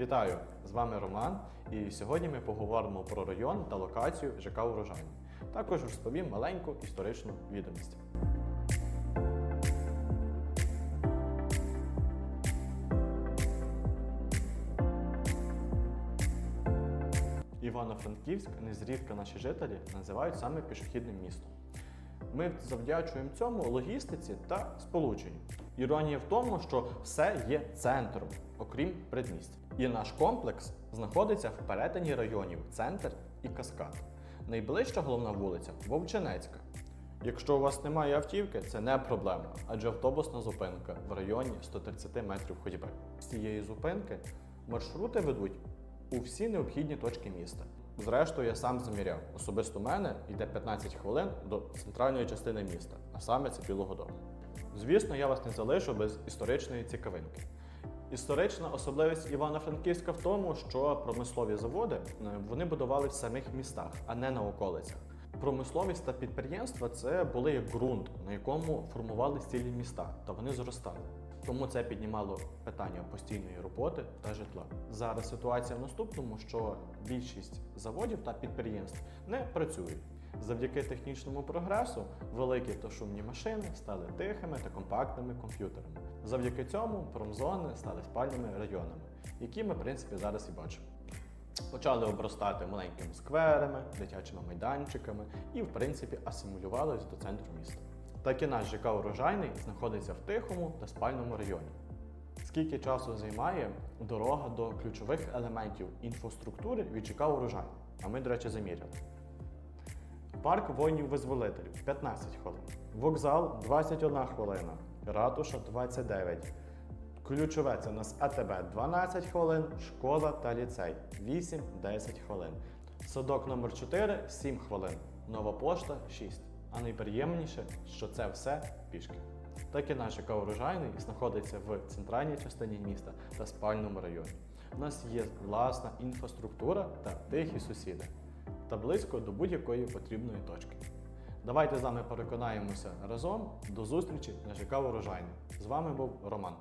Вітаю! З вами Роман, і сьогодні ми поговоримо про район та локацію ЖК Урожайний. Також розповім маленьку історичну відомість. Івано-Франківськ незрідка наші жителі називають саме пішохідним містом. Ми завдячуємо цьому логістиці та сполученню. Іронія в тому, що все є центром, окрім предмість. І наш комплекс знаходиться в перетині районів центр і каскад. Найближча головна вулиця Вовчинецька. Якщо у вас немає автівки, це не проблема, адже автобусна зупинка в районі 130 метрів ходьби. З цієї зупинки маршрути ведуть у всі необхідні точки міста. Зрештою, я сам заміряв. Особисто у мене йде 15 хвилин до центральної частини міста, а саме це Білого Дому. Звісно, я вас не залишу без історичної цікавинки. Історична особливість Івано-Франківська в тому, що промислові заводи е, вони будували в самих містах, а не на околицях. Промисловість та підприємства це були як ґрунт, на якому формували цілі міста, та вони зростали. Тому це піднімало питання постійної роботи та житла. Зараз ситуація в наступному, що більшість заводів та підприємств не працюють. Завдяки технічному прогресу великі та шумні машини стали тихими та компактними комп'ютерами. Завдяки цьому промзони стали спальними районами, які ми, в принципі, зараз і бачимо. Почали обростати маленькими скверами, дитячими майданчиками і, в принципі, асимілювались до центру міста. Так і наш ЖК урожайний знаходиться в тихому та спальному районі. Скільки часу займає дорога до ключових елементів інфраструктури від ЖК урожайний? А ми, до речі, заміряли. Парк воїнів-визволителів 15 хвилин. Вокзал 21 хвилина. Ратуша 29. Ключове це у нас АТБ 12 хвилин, школа та ліцей 8-10 хвилин. Садок номер 4 7 хвилин. Нова пошта 6. А найприємніше, що це все пішки. Так і наш ЖК знаходиться в центральній частині міста та спальному районі. У нас є власна інфраструктура та тихі сусіди та близько до будь-якої потрібної точки. Давайте з вами переконаємося разом. До зустрічі на ЖК Урожайний. З вами був Роман.